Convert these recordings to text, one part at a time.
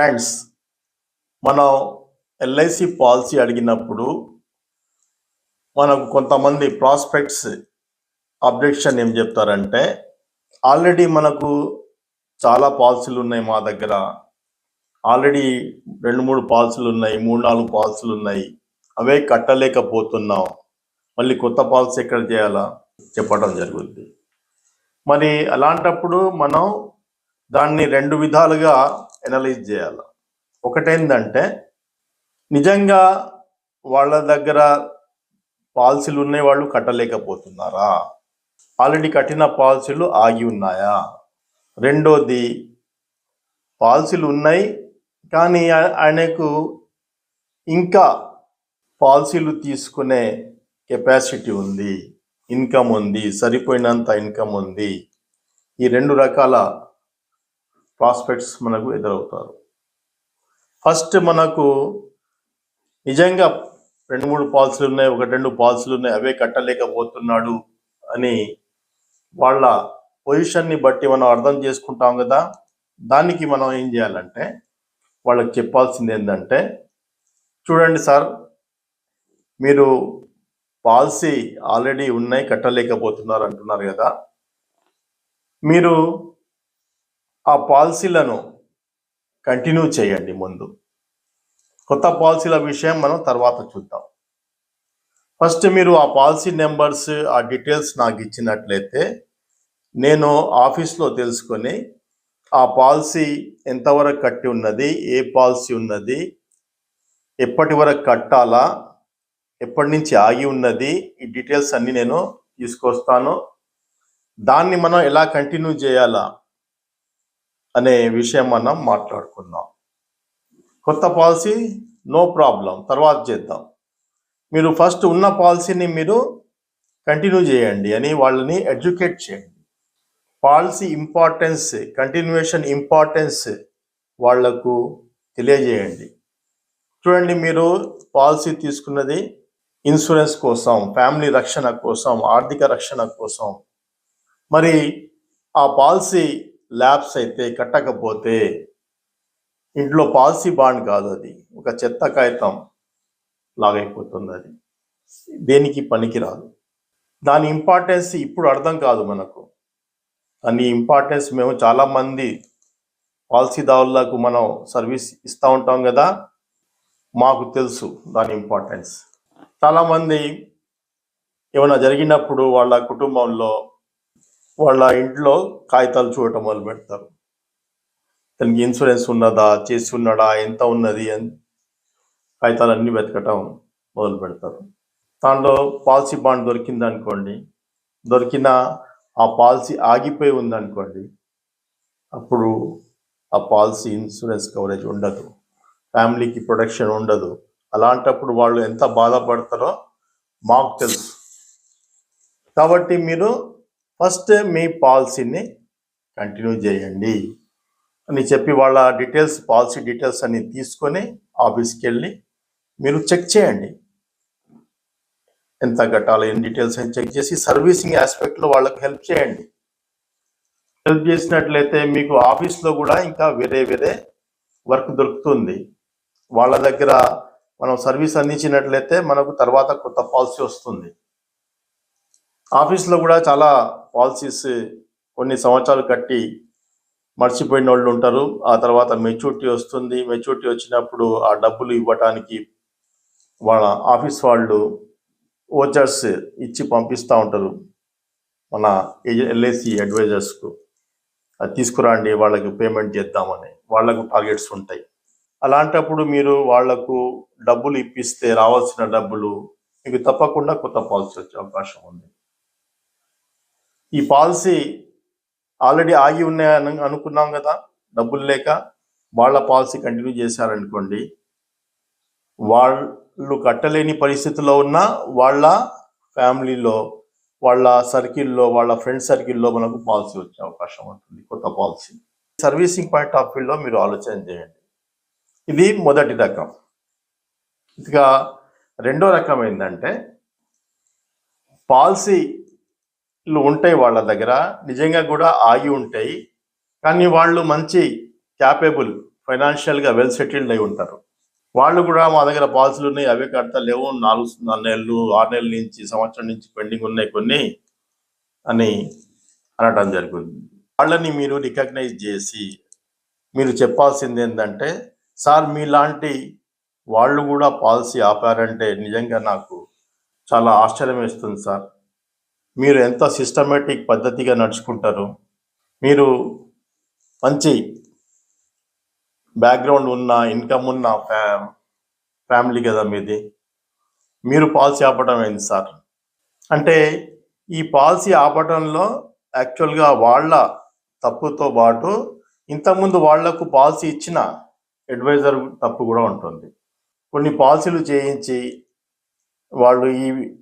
Friends మనం LIC policy అడిగినప్పుడు మనకు కొంతమంది ప్రాస్పెక్ట్స్ అబ్జెక్షన్ ఏం చెప్తారంటే ఆల్రెడీ మనకు చాలా పాలసీలు ఉన్నాయి మా దగ్గర. ఆల్రెడీ రెండు మూడు పాలసీలు ఉన్నాయి మూడు నాలుగు పాలసీలు ఉన్నాయి. అవే కట్టలేకపోతున్నాం. మళ్ళీ కొత్త పాలసీ ఎక్కడ చేయాలా? చెప్పడం జరుగుద్ది. మరి అలాంటప్పుడు మనం దాన్ని రెండు విధాలుగా ఎనలైజ్ చేయాలి. ఒకటేందంటే నిజంగా వాళ్ళ దగ్గర పాలసీలు ఉన్నాయి వాళ్ళు కట్టలేకపోతున్నారా? ఆల్రెడీ కట్టిన పాలసీలు ఆగి ఉన్నాయా? రెండోది పాలసీలు ఉన్నాయి కానీ ఆయనకు ఇంకా పాలసీలు తీసుకునే కెపాసిటీ ఉంది ఇన్కమ్ ఉంది సరిపోయినంత ఇన్కమ్ ఉంది. ఈ రెండు రకాల ప్రాస్పెక్ట్స్ మనకు ఎదురవుతారు. ఫస్ట్ మనకు నిజంగా రెండు మూడు పాలసీలు ఉన్నాయి ఒకటి రెండు పాలసీలు ఉన్నాయి అవే కట్టలేకపోతున్నాడు అని వాళ్ళ పొజిషన్ని బట్టి మనం అర్థం చేసుకుంటాం కదా. దానికి మనం ఏం చేయాలంటే వాళ్ళకి చెప్పాల్సింది ఏంటంటే చూడండి సార్ మీరు పాలసీ ఆల్రెడీ ఉన్నాయి కట్టలేకపోతున్నారు అంటున్నారు కదా. మీరు ఆ పాలసీలను కంటిన్యూ చేయండి ముందు. కొత్త పాలసీల విషయం మనం తర్వాత చూద్దాం. ఫస్ట్ మీరు ఆ పాలసీ నెంబర్స్ ఆ డీటెయిల్స్ నాకు ఇచ్చినట్లయితే నేను ఆఫీస్లో తెలుసుకొని ఆ పాలసీ ఎంతవరకు కట్టి ఉన్నది ఏ పాలసీ ఉన్నది ఎప్పటి వరకు కట్టాలా ఎప్పటి నుంచి ఆగి ఉన్నది ఈ డీటెయిల్స్ అన్నీ నేను తీసుకొస్తాను. దాన్ని మనం ఎలా కంటిన్యూ చేయాలా అనే విషయం మనం మాట్లాడుకుందాం. కొత్త పాలసీ నో ప్రాబ్లం. తర్వాత చేద్దాం. మీరు ఫస్ట్ ఉన్న పాలసీని మీరు కంటిన్యూ చేయండి అని వాళ్ళని ఎడ్యుకేట్ చేయండి. పాలసీ ఇంపార్టెన్స్ కంటిన్యూషన్ ఇంపార్టెన్స్ వాళ్ళకు తెలియజేయండి. చూడండి మీరు పాలసీ తీసుకున్నది ఇన్సూరెన్స్ కోసం ఫ్యామిలీ రక్షణ కోసం ఆర్థిక రక్షణ కోసం. మరి ఆ పాలసీ ల్యాబ్స్ అయితే కట్టకపోతే ఇంట్లో పాలసీ బాండ్ కాదు అది. ఒక చెత్త కాగితం లాగైపోతుంది అది. దేనికి పనికిరాదు. దాని ఇంపార్టెన్స్ ఇప్పుడు అర్థం కాదు మనకు. దాని ఇంపార్టెన్స్ మేము చాలామంది పాలసీదారులకు మనం సర్వీస్ ఇస్తూ ఉంటాం కదా? మాకు తెలుసు దాని ఇంపార్టెన్స్. చాలామంది ఏమైనా జరిగినప్పుడు వాళ్ళ కుటుంబంలో వాళ్ళ ఇంట్లో కాగితాలు చూడటం మొదలు పెడతారు. తనకి ఇన్సూరెన్స్ ఉన్నదా చేసి ఉన్నాడా ఎంత ఉన్నది అని కాగితాలు అన్నీ వెతకటం మొదలు పెడతారు. దాంట్లో పాలసీ బాండ్ దొరికింది అనుకోండి దొరికిన ఆ పాలసీ ఆగిపోయి ఉందనుకోండి అప్పుడు ఆ పాలసీ ఇన్సూరెన్స్ కవరేజ్ ఉండదు. ఫ్యామిలీకి ప్రొటెక్షన్ ఉండదు. అలాంటప్పుడు వాళ్ళు ఎంత బాధపడతారో మాకు తెలుసు. కాబట్టి మీరు ఫస్ట్ మీ పాలసీని కంటిన్యూ చేయండి. అని చెప్పి వాళ్ళ డీటెయిల్స్ పాలసీ డీటెయిల్స్ అన్ని తీసుకొని ఆఫీస్కి వెళ్ళి మీరు చెక్ చేయండి. ఎంత కట్టాలి ఎన్ని డీటెయిల్స్ అని చెక్ చేసి సర్వీసింగ్ ఆస్పెక్ట్లో వాళ్ళకి హెల్ప్ చేయండి. హెల్ప్ చేసినట్లయితే మీకు ఆఫీస్లో కూడా ఇంకా వేరే వేరే వర్క్ దొరుకుతుంది. వాళ్ళ దగ్గర మనం సర్వీస్ అందించినట్లయితే మనకు తర్వాత కొత్త పాలసీ వస్తుంది. ఆఫీస్లో కూడా చాలా పాలసీస్ కొన్ని సంవత్సరాలు కట్టి మర్చిపోయిన వాళ్ళు ఉంటారు. ఆ తర్వాత మెచ్యూరిటీ వస్తుంది. మెచ్యూరిటీ వచ్చినప్పుడు ఆ డబ్బులు ఇవ్వటానికి వాళ్ళ ఆఫీస్ వాళ్ళు ఓచర్స్ ఇచ్చి పంపిస్తూ ఉంటారు. మన ఎల్ఐసి అడ్వైజర్స్కు. అది తీసుకురండి వాళ్ళకి పేమెంట్ చేద్దామని. వాళ్ళకు టార్గెట్స్ ఉంటాయి. అలాంటప్పుడు మీరు వాళ్ళకు డబ్బులు ఇప్పిస్తే రావాల్సిన డబ్బులు మీకు తప్పకుండా కొత్త పాలసీ వచ్చే అవకాశం ఉంది. ఈ పాలసీ ఆల్రెడీ ఆగి ఉన్నాయని అనుకున్నాం కదా డబ్బులు లేక వాళ్ళ పాలసీ కంటిన్యూ చేశారనుకోండి వాళ్ళు కట్టలేని పరిస్థితిలో ఉన్న వాళ్ళ ఫ్యామిలీలో వాళ్ళ సర్కిల్లో వాళ్ళ ఫ్రెండ్ సర్కిల్లో మనకు పాలసీ వచ్చే అవకాశం ఉంటుంది కొత్త పాలసీ. సర్వీసింగ్ పాయింట్ ఆఫ్ వ్యూలో మీరు ఆలోచన చేయండి. ఇది మొదటి రకం. ఇక రెండో రకం ఏంటంటే పాలసీ ఉంటాయి వాళ్ళ దగ్గర. నిజంగా కూడా ఆగి ఉంటాయి. కానీ వాళ్ళు మంచి క్యాపబుల్ ఫైనాన్షియల్గా వెల్ సెటిల్డ్ అయి ఉంటారు. వాళ్ళు కూడా మా దగ్గర పాలసీలు ఉన్నాయి. అవే కడతా లేవు. నాలుగు నాలుగు నెలలు ఆరు నెలల నుంచి సంవత్సరం నుంచి పెండింగ్ ఉన్నాయి కొన్ని అని అనటం జరుగుతుంది వాళ్ళని మీరు రికగ్నైజ్ చేసి మీరు చెప్పాల్సింది ఏంటంటే సార్ మీలాంటి వాళ్ళు కూడా పాలసీ ఆపారంటే నిజంగా నాకు చాలా ఆశ్చర్యం వేస్తుంది సార్. మీరు ఎంత సిస్టమేటిక్ పద్ధతిగా నడుచుకుంటారు మీరు మంచి బ్యాక్గ్రౌండ్ ఉన్న ఇన్కమ్ ఉన్న ఫ్యా ఫ్యామిలీ కదా మీది. మీరు పాలసీ ఆపడం ఏంది సార్? అంటే ఈ పాలసీ ఆపడంలో యాక్చువల్గా వాళ్ళ తప్పుతో పాటు ఇంతకుముందు వాళ్ళకు పాలసీ ఇచ్చిన అడ్వైజర్ తప్పు కూడా ఉంటుంది. కొన్ని పాలసీలు చేయించి వాళ్ళు ఈ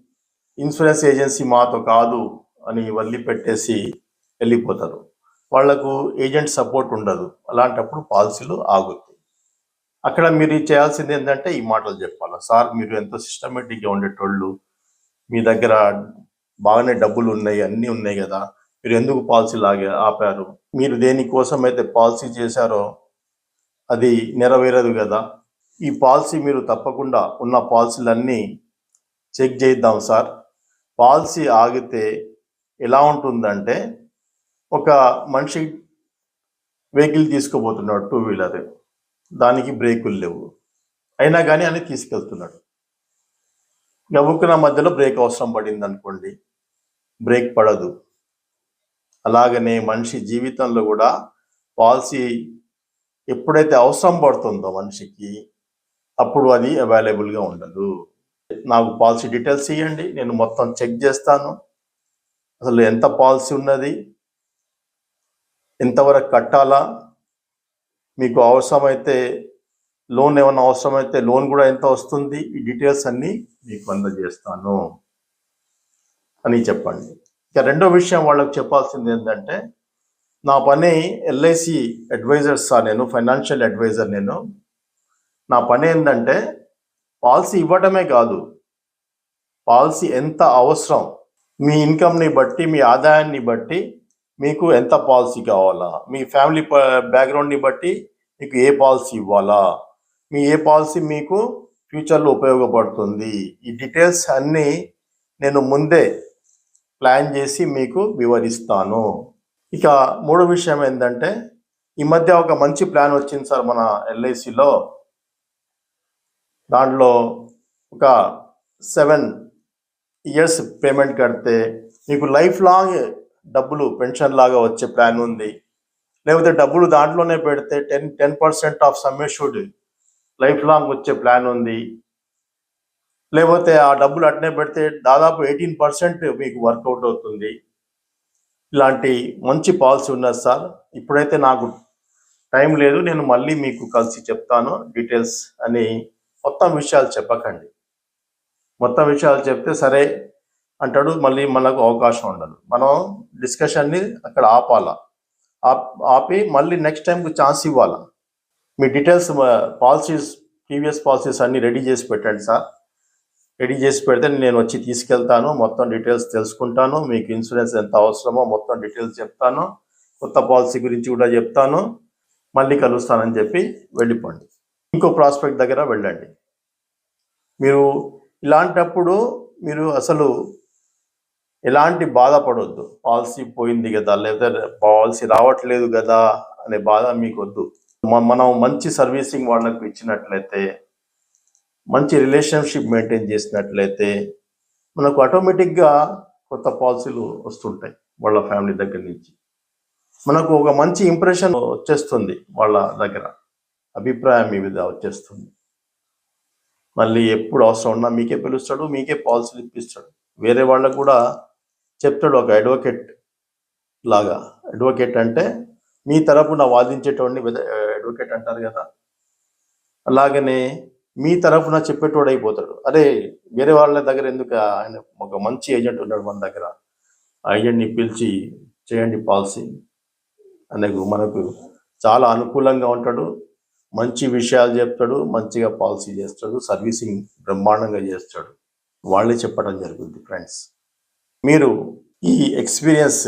ఇన్సూరెన్స్ ఏజెన్సీ మాతో కాదు అని వల్లి పెట్టేసి వెళ్ళిపోతారు. వాళ్ళకు ఏజెంట్ సపోర్ట్ ఉండదు. అలాంటప్పుడు పాలసీలు ఆగుతాయి. అక్కడ మీరు చేయాల్సింది ఏంటంటే ఈ మాటలు చెప్పాలి. సార్ మీరు ఎంతో సిస్టమేటిక్గా ఉండేటోళ్ళు. మీ దగ్గర బాగానే డబ్బులు ఉన్నాయి అన్నీ ఉన్నాయి కదా. మీరు ఎందుకు పాలసీ లాగే ఆపారు? మీరు దేనికోసం అయితే పాలసీ చేశారో అది నెరవేరదు కదా. ఈ పాలసీ మీరు తప్పకుండా ఉన్న పాలసీలన్నీ చెక్ చేద్దాం సార్. పాలసీ ఆగితే ఎలా ఉంటుందంటే ఒక మనిషి వెహికల్ తీసుకుపోతున్నాడు టూ వీలర్. దానికి బ్రేకులు లేవు. అయినా కానీ అని తీసుకెళ్తున్నాడు. గబుక్కున మధ్యలో బ్రేక్ అవసరం పడింది అనుకోండి బ్రేక్ పడదు. అలాగనే మనిషి జీవితంలో కూడా పాలసీ ఎప్పుడైతే అవసరం పడుతుందో మనిషికి అప్పుడు అది అవైలబుల్గా ఉండదు. నాకు పాలసీ డీటెయిల్స్ ఇవ్వండి నేను మొత్తం చెక్ చేస్తాను. అసలు ఎంత పాలసీ ఉన్నది ఎంతవరకు కట్టాలా మీకు అవసరమైతే లోన్ ఏమైనా అవసరమైతే లోన్ కూడా ఎంత వస్తుంది ఈ డీటెయిల్స్ అన్నీ మీకు అందజేస్తాను అని చెప్పండి. ఇక రెండో విషయం వాళ్ళకి చెప్పాల్సింది ఏంటంటే నా పని ఎల్ఐసి అడ్వైజర్ సార్ నేను ఫైనాన్షియల్ అడ్వైజర్ నేను. నా పని ఏంటంటే పాలసీ ఇవ్వటమే కాదు. పాలసీ ఎంత అవసరం? మీ ఇన్కమ్ని బట్టి మీ ఆదాయాన్ని బట్టి మీకు ఎంత పాలసీ కావాలా? మీ ఫ్యామిలీ బ్యాక్గ్రౌండ్ని బట్టి మీకు ఏ పాలసీ ఇవ్వాలా? మీ ఏ పాలసీ మీకు ఫ్యూచర్లో ఉపయోగపడుతుంది? ఈ డీటెయిల్స్ అన్నీ నేను ముందే ప్లాన్ చేసి మీకు వివరిస్తాను. ఇక మూడో విషయం ఏంటంటే ఈ మధ్య ఒక మంచి ప్లాన్ వచ్చింది సార్ మన ఎల్ఐసిలో. దాంట్లో ఒక సెవెన్ ఇయర్స్ పేమెంట్ కడితే మీకు లైఫ్ లాంగ్ డబ్బులు పెన్షన్ లాగా వచ్చే ప్లాన్ ఉంది. లేకపోతే డబ్బులు దాంట్లోనే పెడితే ten ten percent of sum assured lifelong వచ్చే ప్లాన్ ఉంది. లేకపోతే ఆ డబ్బులు అట్నే పెడితే దాదాపు ఎయిటీన్ పర్సెంట్ మీకు వర్కౌట్ అవుతుంది. ఇలాంటి మంచి పాలసీ ఉన్నది సార్. ఇప్పుడైతే నాకు టైం లేదు నేను మళ్ళీ మీకు కలిసి చెప్తాను డీటెయిల్స్ అని. మొత్తం విషయాలు చెప్పకండి. మొత్తం విషయాలు చెప్తే సరే అంటాడు మళ్ళీ మనకు అవకాశం ఉండదు. మనం డిస్కషన్ని అక్కడ ఆపాలా? ఆపి మళ్ళీ నెక్స్ట్ టైంకి ఛాన్స్ ఇవ్వాలా? మీ డీటెయిల్స్ పాలసీస్ ప్రీవియస్ పాలసీస్ అన్నీ రెడీ చేసి పెట్టండి సార్. రెడీ చేసి పెడితే నేను వచ్చి తీసుకెళ్తాను మొత్తం డీటెయిల్స్ తెలుసుకుంటాను మీకు ఇన్సూరెన్స్ ఎంత అవసరమో మొత్తం డీటెయిల్స్ చెప్తాను కొత్త పాలసీ గురించి కూడా చెప్తాను మళ్ళీ కలుస్తానని చెప్పి వెళ్ళిపోండి. ఇంకో ప్రాస్పెక్ట్ దగ్గర వెళ్ళండి. మీరు ఇలాంటప్పుడు మీరు అసలు ఎలాంటి బాధపడొద్దు. పాలసీ పోయింది కదా లేదా పాలసీ రావట్లేదు కదా అనే బాధ మీకు వద్దు మనం మంచి సర్వీసింగ్ వాళ్ళకు ఇచ్చినట్లయితే మంచి రిలేషన్షిప్ మెయింటైన్ చేసినట్లయితే మనకు ఆటోమేటిక్గా కొత్త పాలసీలు వస్తుంటాయి వాళ్ళ ఫ్యామిలీ దగ్గర నుంచి. మనకు ఒక మంచి ఇంప్రెషన్ వచ్చేస్తుంది వాళ్ళ దగ్గర. అభిప్రాయం మీ మీద వచ్చేస్తుంది. మళ్ళీ ఎప్పుడు అవసరం ఉన్నా మీకే పిలుస్తాడు మీకే పాలసీలు ఇప్పిస్తాడు. వేరే వాళ్ళకు కూడా చెప్తాడు ఒక అడ్వకేట్ లాగా. అడ్వకేట్ అంటే మీ తరపున వాదించేటోడిని అడ్వకేట్ అంటారు కదా. అలాగనే మీ తరఫున చెప్పేటోడు అయిపోతాడు. అరే వేరే వాళ్ళ దగ్గర ఎందుకు ఆయన ఒక మంచి ఏజెంట్ ఉన్నాడు మన దగ్గర. ఆ ఏజెంట్ని పిలిచి చేయండి పాలసీ. అనేకు మనకు చాలా అనుకూలంగా ఉంటాడు. మంచి విషయాలు చెప్తాడు మంచిగా పాలసీ చేస్తాడు సర్వీసింగ్ బ్రహ్మాండంగా చేస్తాడు. వాళ్ళే చెప్పడం జరుగుద్ది ఫ్రెండ్స్. మీరు ఈ ఎక్స్పీరియన్స్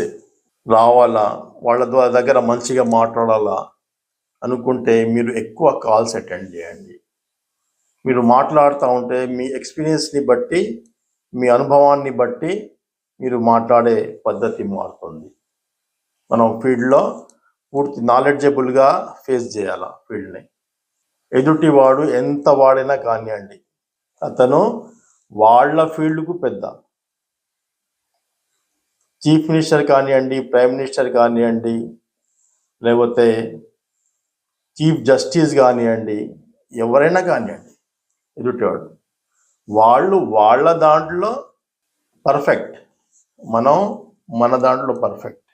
రావాలా? వాళ్ళ ద్వారా దగ్గర మంచిగా మాట్లాడాలా? అనుకుంటే మీరు ఎక్కువ కాల్స్ అటెండ్ చేయండి. మీరు మాట్లాడుతూ ఉంటే మీ ఎక్స్పీరియన్స్ని బట్టి మీ అనుభవాన్ని బట్టి మీరు మాట్లాడే పద్ధతి మారుతుంది. మనం ఫీల్డ్లో పూర్తి నాలెడ్జబుల్గా ఫేస్ చేయాలి ఫీల్డ్ని? ఎదుటివాడు ఎంత వాడినా కానివ్వండి అతను వాళ్ళ ఫీల్డ్కు పెద్ద. చీఫ్ మినిస్టర్ కానివ్వండి ప్రైమ్ మినిస్టర్ కానివ్వండి లేకపోతే చీఫ్ జస్టిస్ కానివ్వండి ఎవరైనా కానివ్వండి ఎదుటివాడు. వాళ్ళు వాళ్ళ దాంట్లో పర్ఫెక్ట్. మనం మన దాంట్లో పర్ఫెక్ట్.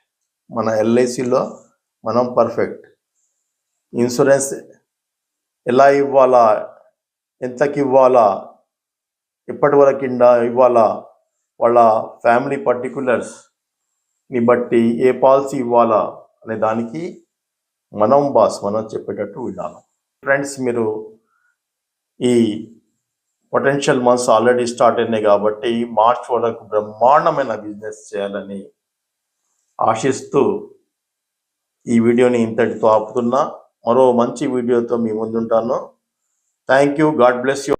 మన ఎల్ఐసిలో మనం పర్ఫెక్ట్. ఇన్సూరెన్స్ ఎలా ఇవ్వాలా? ఎంతకి ఇవ్వాలా? ఎప్పటి వరకు ఇవ్వాలా? వాళ్ళ ఫ్యామిలీ పర్టికులర్స్ని బట్టి ఏ పాలసీ ఇవ్వాలా? అనే దానికి మనం బాస్ మనం చెప్పేటట్టు విన్నాను ఫ్రెండ్స్ మీరు ఈ పొటెన్షియల్ మంత్స్ ఆల్రెడీ స్టార్ట్ అయినాయి కాబట్టి మార్చ్ వరకు బ్రహ్మాండమైన బిజినెస్ చేయాలని ఆశిస్తూ ఈ వీడియోని ఇంతటితో ఆపుతున్నా. మరో మంచి వీడియోతో మీ ముందుంటాను. Thank you God bless you